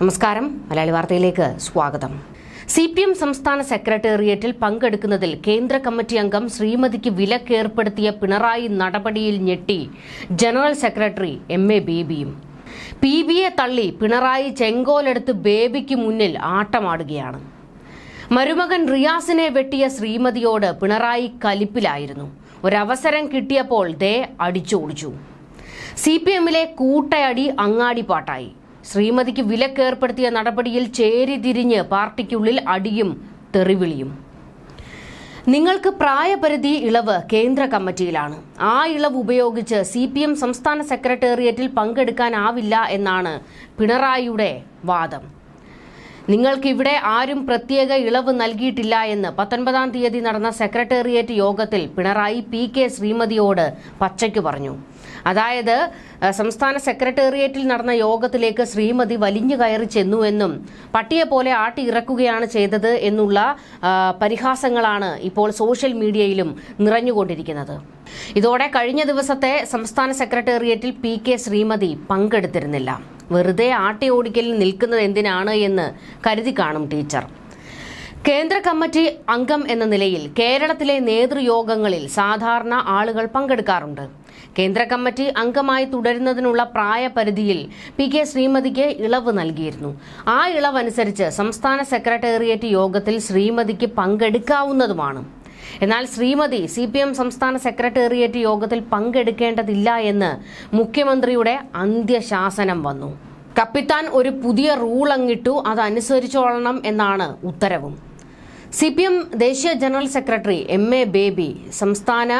നമസ്കാരം. മലയാളി വാർത്തയിലേക്ക് സ്വാഗതം. സി പി എം സംസ്ഥാന സെക്രട്ടേറിയറ്റിൽ പങ്കെടുക്കുന്നതിൽ കേന്ദ്ര കമ്മിറ്റി അംഗം ശ്രീമതിക്ക് വിലക്കേർപ്പെടുത്തിയ പിണറായി നടപടിയിൽ ഞെട്ടി ജനറൽ സെക്രട്ടറി എം എ ബേബിയും. പി ബിയെ തള്ളി പിണറായി ചെങ്കോലെടുത്ത് ബേബിക്ക് മുന്നിൽ ആട്ടമാടുകയാണ്. മരുമകൻ റിയാസിനെ വെട്ടിയ ശ്രീമതിയോട് പിണറായി കലിപ്പിലായിരുന്നു. ഒരവസരം കിട്ടിയപ്പോൾ ദേ അടിച്ചോടിച്ചു. സി പി എമ്മിലെ കൂട്ടയടി അങ്ങാടിപ്പാട്ടായി. ശ്രീമതിക്ക് വിലക്കേർപ്പെടുത്തിയ നടപടിയിൽ ചേരിതിരിഞ്ഞ് പാർട്ടിക്കുള്ളിൽ അടിയും തെറിവിളിയും. നിങ്ങൾക്ക് പ്രായപരിധി ഇളവ് കേന്ദ്ര കമ്മിറ്റിയിലാണ്. ആ ഇളവ് ഉപയോഗിച്ച് സി പി എം സംസ്ഥാന സെക്രട്ടേറിയറ്റിൽ പങ്കെടുക്കാനാവില്ല എന്നാണ് പിണറായിയുടെ വാദം. നിങ്ങൾക്ക് ഇവിടെ ആരും പ്രത്യേക ഇളവ് നൽകിയിട്ടില്ല എന്ന് പത്തൊൻപതാം തീയതി നടന്ന സെക്രട്ടേറിയറ്റ് യോഗത്തിൽ പിണറായി പി കെ ശ്രീമതിയോട് പച്ചയ്ക്ക് പറഞ്ഞു. അതായത് സംസ്ഥാന സെക്രട്ടേറിയറ്റിൽ നടന്ന യോഗത്തിലേക്ക് ശ്രീമതി വലിഞ്ഞു കയറി ചെന്നുവെന്നും പട്ടിയെ പോലെ ആട്ടി ഇറക്കുകയാണ് ചെയ്തത് എന്നുള്ള പരിഹാസങ്ങളാണ് ഇപ്പോൾ സോഷ്യൽ മീഡിയയിലും നിറഞ്ഞുകൊണ്ടിരിക്കുന്നത്. ഇതോടെ കഴിഞ്ഞ ദിവസത്തെ സംസ്ഥാന സെക്രട്ടേറിയറ്റിൽ പി കെ ശ്രീമതി പങ്കെടുത്തിരുന്നില്ല. വെറുതെ ആട്ടി ഓടിക്കലിൽ നിൽക്കുന്നത് എന്തിനാണ് എന്ന് കരുതി കാണും ടീച്ചർ. കേന്ദ്ര കമ്മിറ്റി അംഗം എന്ന നിലയിൽ കേരളത്തിലെ നേതൃയോഗങ്ങളിൽ സാധാരണ ആളുകൾ പങ്കെടുക്കാറുണ്ട്. കേന്ദ്ര കമ്മിറ്റി അംഗമായി തുടരുന്നതിനുള്ള പ്രായപരിധിയിൽ പി കെ ശ്രീമതിക്ക് ഇളവ് നൽകിയിരുന്നു. ആ ഇളവനുസരിച്ച് സംസ്ഥാന സെക്രട്ടേറിയറ്റ് യോഗത്തിൽ ശ്രീമതിക്ക് പങ്കെടുക്കാവുന്നതുമാണ്. എന്നാൽ ശ്രീമതി സി പി എം സംസ്ഥാന സെക്രട്ടേറിയറ്റ് യോഗത്തിൽ പങ്കെടുക്കേണ്ടതില്ല എന്ന് മുഖ്യമന്ത്രിയുടെ അന്ത്യശാസനം വന്നു. കപ്പിത്താൻ ഒരു പുതിയ റൂൾ അങ്ങിട്ടു അതനുസരിച്ചോളണം എന്നാണ് ഉത്തരവും. സി പി എം ദേശീയ general secretary M A Baby സംസ്ഥാന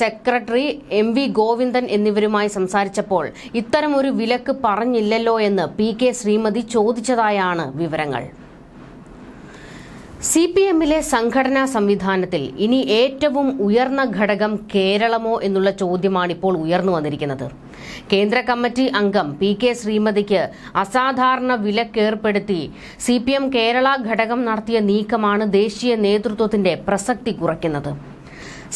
സെക്രട്ടറി എം വി ഗോവിന്ദൻ എന്നിവരുമായി സംസാരിച്ചപ്പോൾ ഇത്തരമൊരു വിലക്ക് പറഞ്ഞില്ലല്ലോ എന്ന് പി കെ ശ്രീമതി ചോദിച്ചതായാണ് വിവരങ്ങൾ. സി പി എമ്മിലെ സംഘടനാ സംവിധാനത്തിൽ ഇനി ഏറ്റവും ഉയർന്ന ഘടകം കേരളമോ എന്നുള്ള ചോദ്യമാണ് ഇപ്പോൾ ഉയർന്നു വന്നിരിക്കുന്നത്. കേന്ദ്ര കമ്മിറ്റി അംഗം പി കെ ശ്രീമതിക്ക് അസാധാരണ വിലക്കേർപ്പെടുത്തി സി പി എം കേരള ഘടകം നടത്തിയ നീക്കമാണ് ദേശീയ നേതൃത്വത്തിന്റെ പ്രസക്തി കുറയ്ക്കുന്നത്.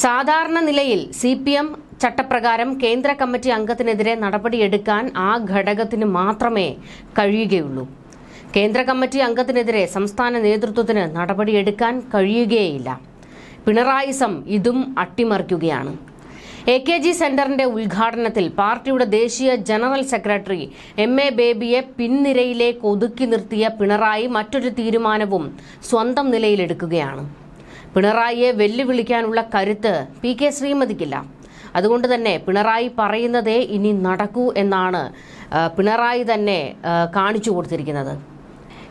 സാധാരണ നിലയിൽ സി പി എം ചട്ടപ്രകാരം കേന്ദ്ര കമ്മിറ്റി അംഗത്തിനെതിരെ നടപടിയെടുക്കാൻ ആ ഘടകത്തിന് മാത്രമേ കഴിയുകയുള്ളൂ. കേന്ദ്ര കമ്മിറ്റി അംഗത്തിനെതിരെ സംസ്ഥാന നേതൃത്വത്തിന് നടപടിയെടുക്കാൻ കഴിയുകയില്ല പിണറായിസം ഇതും അട്ടിമറിക്കുകയാണ്. എ കെ ജി സെന്ററിന്റെ ഉദ്ഘാടനത്തിൽ പാർട്ടിയുടെ ദേശീയ ജനറൽ സെക്രട്ടറി എം എ ബേബിയെ പിൻനിരയിലേക്ക് ഒതുക്കി നിർത്തിയ പിണറായി മറ്റൊരു തീരുമാനവും സ്വന്തം നിലയിലെടുക്കുകയാണ്. പിണറായിയെ വെല്ലുവിളിക്കാനുള്ള കരുത്ത് പി കെ ശ്രീമതിക്കില്ല. അതുകൊണ്ട് തന്നെ പിണറായി പറയുന്നതേ ഇനി നടക്കൂ എന്നാണ് പിണറായി തന്നെ കാണിച്ചു കൊടുത്തിരിക്കുന്നത്.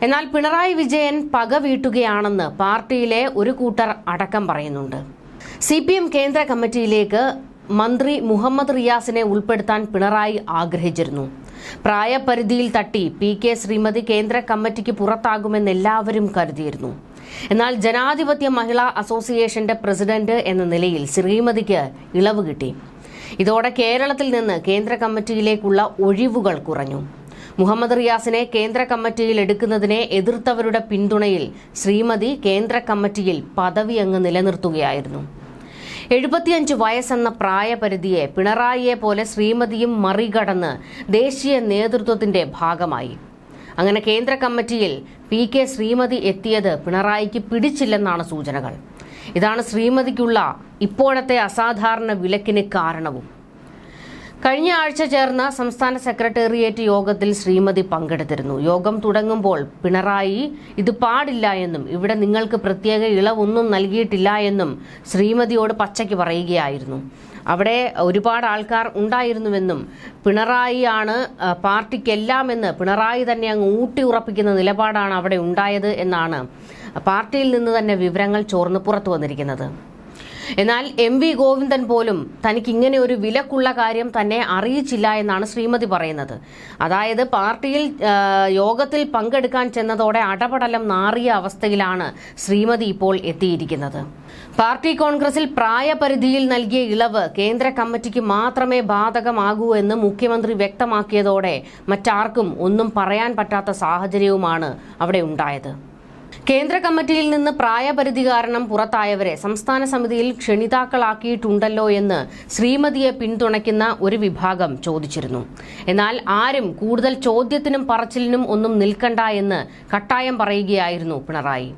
എന്നാൽ പിണറായി വിജയൻ പക വീട്ടുകയാണെന്ന് പാർട്ടിയിലെ ഒരു കൂട്ടർ അടക്കം പറയുന്നുണ്ട്. സി പി എം കേന്ദ്ര കമ്മിറ്റിയിലേക്ക് മന്ത്രി മുഹമ്മദ് റിയാസിനെ ഉൾപ്പെടുത്താൻ പിണറായി ആഗ്രഹിച്ചിരുന്നു. പ്രായപരിധിയിൽ തട്ടി പി കെ ശ്രീമതി കേന്ദ്ര കമ്മിറ്റിക്ക് പുറത്താകുമെന്ന് എല്ലാവരും കരുതിയിരുന്നു. എന്നാൽ ജനാധിപത്യ മഹിളാ അസോസിയേഷന്റെ പ്രസിഡന്റ് എന്ന നിലയിൽ ശ്രീമതിക്ക് ഇളവ് കിട്ടി. ഇതോടെ കേരളത്തിൽ നിന്ന് കേന്ദ്ര കമ്മിറ്റിയിലേക്കുള്ള ഒഴിവുകൾ കുറഞ്ഞു. മുഹമ്മദ് റിയാസിനെ കേന്ദ്ര കമ്മിറ്റിയിൽ എടുക്കുന്നതിനെ എതിർത്തവരുടെ പിന്തുണയിൽ ശ്രീമതി കേന്ദ്ര കമ്മിറ്റിയിൽ പദവി അങ്ങ് നിലനിർത്തുകയായിരുന്നു. എഴുപത്തിയഞ്ച് വയസ്സെന്ന പ്രായപരിധിയെ പിണറായിയെ പോലെ ശ്രീമതിയും മറികടന്ന് ദേശീയ നേതൃത്വത്തിന്റെ ഭാഗമായി. അങ്ങനെ കേന്ദ്ര കമ്മിറ്റിയിൽ പി കെ ശ്രീമതി എത്തിയത് പിണറായിക്ക് പിടിച്ചില്ലെന്നാണ് സൂചനകൾ. ഇതാണ് ശ്രീമതിക്കുള്ള ഇപ്പോഴത്തെ അസാധാരണ വിലക്കിന് കാരണവും. കഴിഞ്ഞ ആഴ്ച ചേർന്ന സംസ്ഥാന സെക്രട്ടേറിയറ്റ് യോഗത്തിൽ ശ്രീമതി പങ്കെടുത്തിരുന്നു. യോഗം തുടങ്ങുമ്പോൾ പിണറായി ഇത് പാടില്ല എന്നും ഇവിടെ നിങ്ങൾക്ക് പ്രത്യേക ഇളവൊന്നും നൽകിയിട്ടില്ല എന്നും ശ്രീമതിയോട് പച്ചയ്ക്ക് പറയുകയായിരുന്നു. അവിടെ ഒരുപാട് ആൾക്കാർ ഉണ്ടായിരുന്നുവെന്നും പിണറായിയാണ് പാർട്ടിക്കെല്ലാം എന്ന് പിണറായി തന്നെ അങ്ങ് ഊട്ടി ഉറപ്പിക്കുന്ന നിലപാടാണ് അവിടെ ഉണ്ടായത് എന്നാണ് പാർട്ടിയിൽ നിന്ന് തന്നെ വിവരങ്ങൾ ചോർന്ന് പുറത്തു വന്നിരിക്കുന്നത്. എന്നാൽ എം വി ഗോവിന്ദൻ പോലും തനിക്ക് ഇങ്ങനെ ഒരു വിലക്കുള്ള കാര്യം തന്നെ അറിയിച്ചില്ല എന്നാണ് ശ്രീമതി പറയുന്നത്. അതായത് പാർട്ടിയിൽ യോഗത്തിൽ പങ്കെടുക്കാൻ ചെന്നതോടെ അടപടലം നാറിയ അവസ്ഥയിലാണ് ശ്രീമതി ഇപ്പോൾ എത്തിയിരിക്കുന്നത്. പാർട്ടി കോൺഗ്രസിൽ പ്രായപരിധിയിൽ നൽകിയ ഇളവ് കേന്ദ്ര കമ്മിറ്റിക്ക് മാത്രമേ ബാധകമാകൂ എന്ന് മുഖ്യമന്ത്രി വ്യക്തമാക്കിയതോടെ മറ്റാർക്കും ഒന്നും പറയാൻ പറ്റാത്ത സാഹചര്യവുമാണ് അവിടെ ഉണ്ടായത്. കേന്ദ്ര കമ്മിറ്റിയിൽ നിന്ന് പ്രായപരിധി കാരണം പുറത്തായവരെ സംസ്ഥാന സമിതിയിൽ ക്ഷണിതാക്കളാക്കിയിട്ടുണ്ടല്ലോ എന്ന് ശ്രീമതിയെ പിന്തുണയ്ക്കുന്ന ഒരു വിഭാഗം ചോദിച്ചിരുന്നു. എന്നാൽ ആരും കൂടുതൽ ചോദ്യത്തിനും പറച്ചിലിനും ഒന്നും നിൽക്കണ്ട എന്ന് കട്ടായം പറയുകയായിരുന്നു പിണറായി.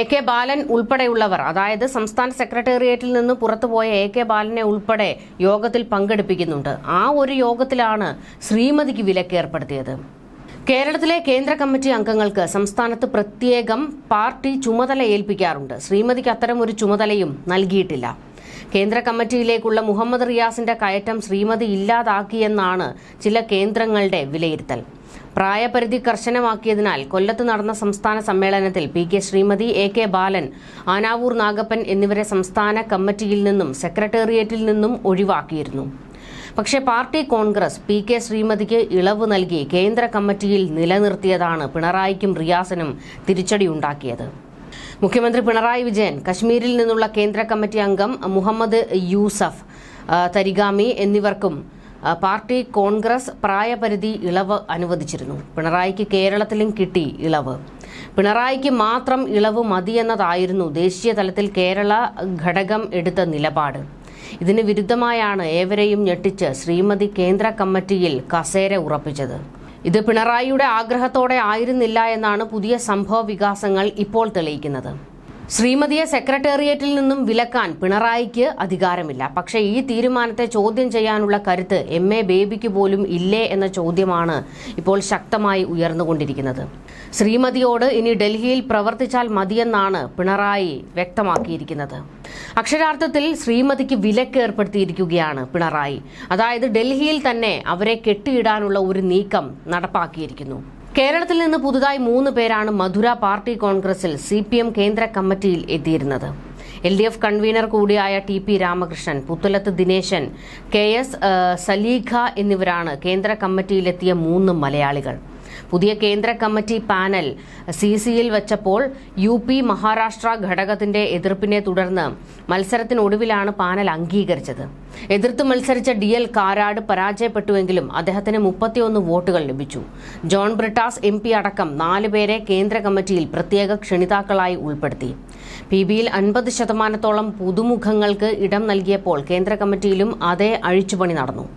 എ കെ ബാലൻ ഉൾപ്പെടെയുള്ളവർ അതായത് സംസ്ഥാന സെക്രട്ടേറിയറ്റിൽ നിന്ന് പുറത്തുപോയ എ കെ ബാലനെ ഉൾപ്പെടെ യോഗത്തിൽ പങ്കെടുപ്പിക്കുന്നുണ്ട്. ആ ഒരു യോഗത്തിലാണ് ശ്രീമതിക്ക് വിലക്കേർപ്പെടുത്തിയത്. കേരളത്തിലെ കേന്ദ്ര കമ്മിറ്റി അംഗങ്ങൾക്ക് സംസ്ഥാനത്ത് പ്രത്യേകം പാർട്ടി ചുമതല ഏൽപ്പിക്കാറുണ്ട്. ശ്രീമതിക്ക് അത്തരം ഒരു ചുമതലയും നൽകിയിട്ടില്ല. കേന്ദ്ര കമ്മിറ്റിയിലേക്കുള്ള മുഹമ്മദ് റിയാസിന്റെ കയറ്റം ശ്രീമതി ഇല്ലാതാക്കിയെന്നാണ് ചില കേന്ദ്രങ്ങളുടെ വിലയിരുത്തൽ. പ്രായപരിധി കർശനമാക്കിയതിനാൽ കൊല്ലത്ത് നടന്ന സംസ്ഥാന സമ്മേളനത്തിൽ P K Sreemathi A K Balan Anavoor Nagappan എന്നിവരെ സംസ്ഥാന കമ്മിറ്റിയിൽ നിന്നും സെക്രട്ടേറിയറ്റിൽ നിന്നും ഒഴിവാക്കിയിരുന്നു. പക്ഷേ പാർട്ടി കോൺഗ്രസ് പി കെ ശ്രീമതിക്ക് ഇളവ് നൽകി കേന്ദ്ര കമ്മിറ്റിയിൽ നിലനിർത്തിയതാണ് പിണറായിക്കും റിയാസിനും തിരിച്ചടിയുണ്ടാക്കിയത് മുഖ്യമന്ത്രി പിണറായി വിജയൻ കശ്മീരിൽ നിന്നുള്ള കേന്ദ്ര കമ്മിറ്റി അംഗം മുഹമ്മദ് യൂസഫ് തരിഗാമി എന്നിവർക്കും പാർട്ടി കോൺഗ്രസ് പ്രായപരിധി ഇളവ് അനുവദിച്ചിരുന്നു. പിണറായിക്ക് കേരളത്തിലും കിട്ടി ഇളവ്. പിണറായിക്ക് മാത്രം ഇളവ് മതിയെന്നതായിരുന്നു ദേശീയ തലത്തിൽ കേരള ഘടകം എടുത്ത നിലപാട്. ഇതിന് വിരുദ്ധമായാണ് ഏവരെയും ഞെട്ടിച്ച് ശ്രീമതി കേന്ദ്ര കമ്മിറ്റിയിൽ കസേര ഉറപ്പിച്ചത്. ഇത് പിണറായിയുടെ ആഗ്രഹത്തോടെ ആയിരുന്നില്ല എന്നാണ് പുതിയ സംഭവ വികാസങ്ങൾ ഇപ്പോൾ തെളിയിക്കുന്നത്. ശ്രീമതിയെ സെക്രട്ടേറിയറ്റിൽ നിന്നും വിലക്കാൻ പിണറായിക്ക് അധികാരമില്ല. പക്ഷേ ഈ തീരുമാനത്തെ ചോദ്യം ചെയ്യാനുള്ള കരുത്ത് എം. എ. ബേബിക്ക് പോലും ഇല്ലേ എന്ന ചോദ്യമാണ് ഇപ്പോൾ ശക്തമായി ഉയർന്നുകൊണ്ടിരിക്കുന്നത്. ശ്രീമതിയോട് ഇനി ഡൽഹിയിൽ പ്രവർത്തിച്ചാൽ മതിയെന്നാണ് പിണറായി വ്യക്തമാക്കിയിരിക്കുന്നത്. അക്ഷരാർത്ഥത്തിൽ ശ്രീമതിക്ക് വിലക്ക് ഏർപ്പെടുത്തിയിരിക്കുകയാണ് പിണറായി. അതായത് ഡൽഹിയിൽ തന്നെ അവരെ കെട്ടിയിടാനുള്ള ഒരു നീക്കം നടപ്പാക്കിയിരിക്കുന്നു. കേരളത്തിൽ നിന്ന് പുതുതായി മൂന്ന് പേരാണ് മധുര പാർട്ടി കോൺഗ്രസിൽ സി പി എം കേന്ദ്ര കമ്മിറ്റിയിൽ എത്തിയിരുന്നത്. എൽ ഡി എഫ് കൺവീനർ കൂടിയായ T P Ramakrishnan Puthalath Dineshan K S Saleekha എന്നിവരാണ് കേന്ദ്ര കമ്മിറ്റിയിലെത്തിയ മൂന്ന് മലയാളികൾ. പുതിയ കേന്ദ്ര കമ്മിറ്റി പാനൽ സി സിയിൽ വെച്ചപ്പോൾ യു പി മഹാരാഷ്ട്ര ഘടകത്തിന്റെ എതിർപ്പിനെ തുടർന്ന് മത്സരത്തിനൊടുവിലാണ് പാനൽ അംഗീകരിച്ചത്. എതിർത്ത് മത്സരിച്ച ഡി എൽ കാരാട് പരാജയപ്പെട്ടുവെങ്കിലും അദ്ദേഹത്തിന് മുപ്പത്തിയൊന്ന് വോട്ടുകൾ ലഭിച്ചു. ജോൺ ബ്രിട്ടാസ് എം പി അടക്കം നാലുപേരെ കേന്ദ്ര കമ്മിറ്റിയിൽ പ്രത്യേക ക്ഷണിതാക്കളായി ഉൾപ്പെടുത്തി. പി ബിയിൽ അൻപത് ശതമാനത്തോളം പുതുമുഖങ്ങൾക്ക് ഇടം നൽകിയപ്പോൾ കേന്ദ്ര കമ്മിറ്റിയിലും അതേ അഴിച്ചുപണി നടന്നു.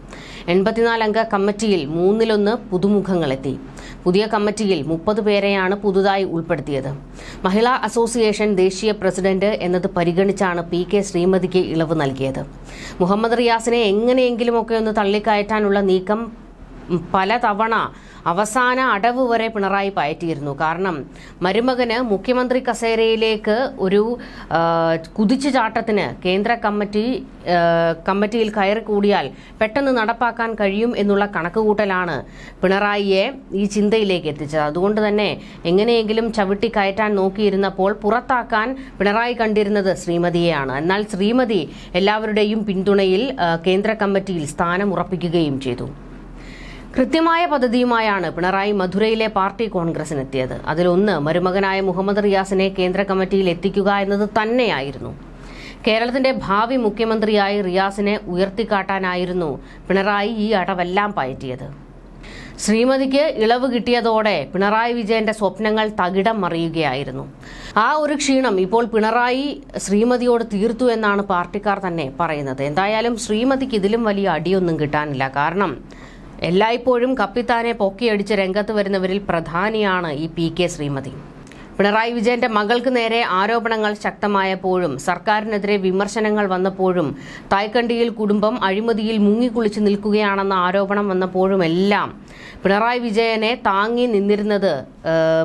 എൺപത്തിനാലംഗ കമ്മിറ്റിയിൽ മൂന്നിലൊന്ന് പുതുമുഖങ്ങളെത്തി. പുതിയ കമ്മിറ്റിയിൽ മുപ്പത് പേരെയാണ് പുതുതായി ഉൾപ്പെടുത്തിയത്. മഹിളാ അസോസിയേഷൻ ദേശീയ പ്രസിഡന്റ് എന്നത് പരിഗണിച്ചാണ് പി കെ ശ്രീമതിക്ക് ഇളവ് നൽകിയത്. മുഹമ്മദ് റിയാസിനെ എങ്ങനെയെങ്കിലുമൊക്കെ ഒന്ന് തള്ളിക്കയറ്റാനുള്ള നീക്കം പലതവണ അവസാന അടവ് വരെ പിണറായി പയറ്റിയിരുന്നു. കാരണം മരുമകന് മുഖ്യമന്ത്രി കസേരയിലേക്ക് ഒരു കുതിച്ചുചാട്ടത്തിന് കേന്ദ്ര കമ്മിറ്റി കമ്മിറ്റിയിൽ കയറി കൂടിയാൽ പെട്ടെന്ന് നടപ്പാക്കാൻ കഴിയും എന്നുള്ള കണക്കുകൂട്ടലാണ് പിണറായിയെ ഈ ചിന്തയിലേക്ക് എത്തിച്ചത്. അതുകൊണ്ട് തന്നെ എങ്ങനെയെങ്കിലും ചവിട്ടി കയറ്റാൻ നോക്കിയിരുന്നപ്പോൾ പുറത്താക്കാൻ പിണറായി കണ്ടിരുന്നത് ശ്രീമതിയെയാണ്. എന്നാൽ ശ്രീമതി എല്ലാവരുടെയും പിന്തുണയിൽ കേന്ദ്ര കമ്മിറ്റിയിൽ സ്ഥാനം ഉറപ്പിക്കുകയും ചെയ്തു. കൃത്യമായ പദ്ധതിയുമായാണ് പിണറായി മധുരയിലെ പാർട്ടി കോൺഗ്രസിനെത്തിയത്. അതിലൊന്ന് മരുമകനായ മുഹമ്മദ് റിയാസിനെ കേന്ദ്ര കമ്മിറ്റിയിൽ എത്തിക്കുക എന്നത് തന്നെയായിരുന്നു. കേരളത്തിന്റെ ഭാവി മുഖ്യമന്ത്രിയായി റിയാസിനെ ഉയർത്തിക്കാട്ടാനായിരുന്നു പിണറായി ഈ അടവെല്ലാം പയറ്റിയത്. ശ്രീമതിക്ക് ഇളവ് കിട്ടിയതോടെ പിണറായി വിജയന്റെ സ്വപ്നങ്ങൾ തകിടം മറിയുകയായിരുന്നു. ആ ഒരു ക്ഷീണം ഇപ്പോൾ പിണറായി ശ്രീമതിയോട് തീർത്തു എന്നാണ് പാർട്ടിക്കാർ തന്നെ പറയുന്നത്. എന്തായാലും ശ്രീമതിക്ക് ഇതിലും വലിയ അടിയൊന്നും കിട്ടാനില്ല. കാരണം എല്ലായ്പ്പോഴും കപ്പിത്താനെ പൊക്കിയടിച്ച് രംഗത്ത് വരുന്നവരിൽ പ്രധാനിയാണ് ഈ പി കെ ശ്രീമതി. പിണറായി വിജയന്റെ മകൾക്ക് നേരെ ആരോപണങ്ങൾ ശക്തമായപ്പോഴും സർക്കാരിനെതിരെ വിമർശനങ്ങൾ വന്നപ്പോഴും തായ്ക്കണ്ടിയിൽ കുടുംബം അഴിമതിയിൽ മുങ്ങിക്കുളിച്ച് നിൽക്കുകയാണെന്ന ആരോപണം വന്നപ്പോഴും എല്ലാം പിണറായി വിജയനെ താങ്ങി നിന്നിരുന്നത്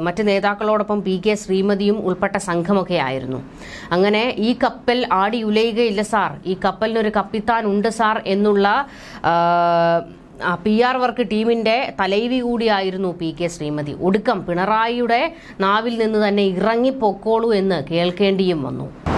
മറ്റ് നേതാക്കളോടൊപ്പം പി കെ ശ്രീമതിയും ഉൾപ്പെട്ട സംഘമൊക്കെ ആയിരുന്നു. അങ്ങനെ ഈ കപ്പൽ ആടി ഉലയുകയില്ല സാർ. ഈ കപ്പലിനൊരു കപ്പിത്താൻ ഉണ്ട് സാർ എന്നുള്ള പി ആർ വർക്ക് ടീമിന്റെ തലൈവി കൂടിയായിരുന്നു പി കെ ശ്രീമതി. ഒടുക്കം പിണറായിയുടെ നാവിൽ നിന്ന് തന്നെ ഇറങ്ങിപ്പൊക്കോളൂ എന്ന് കേൾക്കേണ്ടിയും വന്നു.